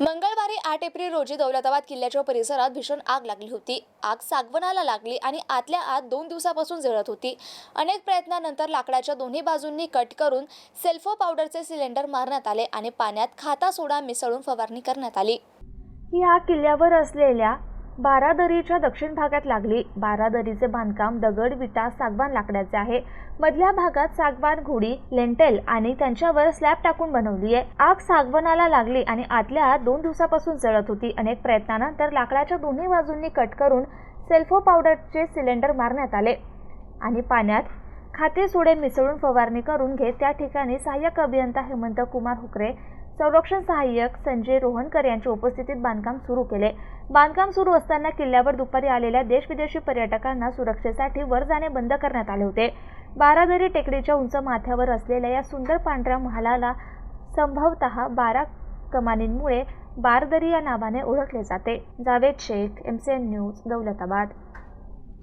मंगळवारी आठ एप्रिल रोजी दौलताबाद किल्ल्याच्या परिसरात भीषण आग लागली होती. आग सागवनाला लागली आणि आतल्या आत दोन दिवसापासून जळत होती. अनेक प्रयत्नानंतर लाकडाच्या दोन्ही बाजूंनी कट करून सेल्फो पावडरचे सिलेंडर मारण्यात आले आणि पाण्यात खाता सोडा मिसळून फवारणी करण्यात आली. ही आग किल्ल्यावर असलेल्या बारादरीच्या दक्षिण भागात लागली. बारादरीचे बांधकाम दगड विटा सागवान लाकडाचे आहे. मधल्या भागात सागवान घोडी लेंटेल आणि त्यांच्यावर स्लॅब टाकून बनवली आहे. आग सागवनाला लागली आणि आतल्या दोन दिवसापासून जळत होती. अनेक प्रयत्नानंतर लाकडाच्या दोन्ही बाजूंनी कट करून सेल्फो पावडरचे सिलेंडर मारण्यात आले आणि पाण्यात खाते सोडे मिसळून फवारणी करून घेत त्या ठिकाणी सहाय्यक अभियंता हेमंत कुमार हुकरे संरक्षण सहाय्यक संजय रोहनकर यांच्या उपस्थितीत बांधकाम सुरू केले. बांधकाम सुरू असताना किल्ल्यावर दुपारी आलेल्या देशविदेशी पर्यटकांना सुरक्षेसाठी वर जाणे बंद करण्यात आले होते. बारादरी टेकडीच्या उंच माथ्यावर असलेल्या या सुंदर पांढऱ्या महालाला संभवतः बारा कमानींमुळे बारदरी या नावाने ओळखले जाते. Javed Shaikh M C N news Daulatabad.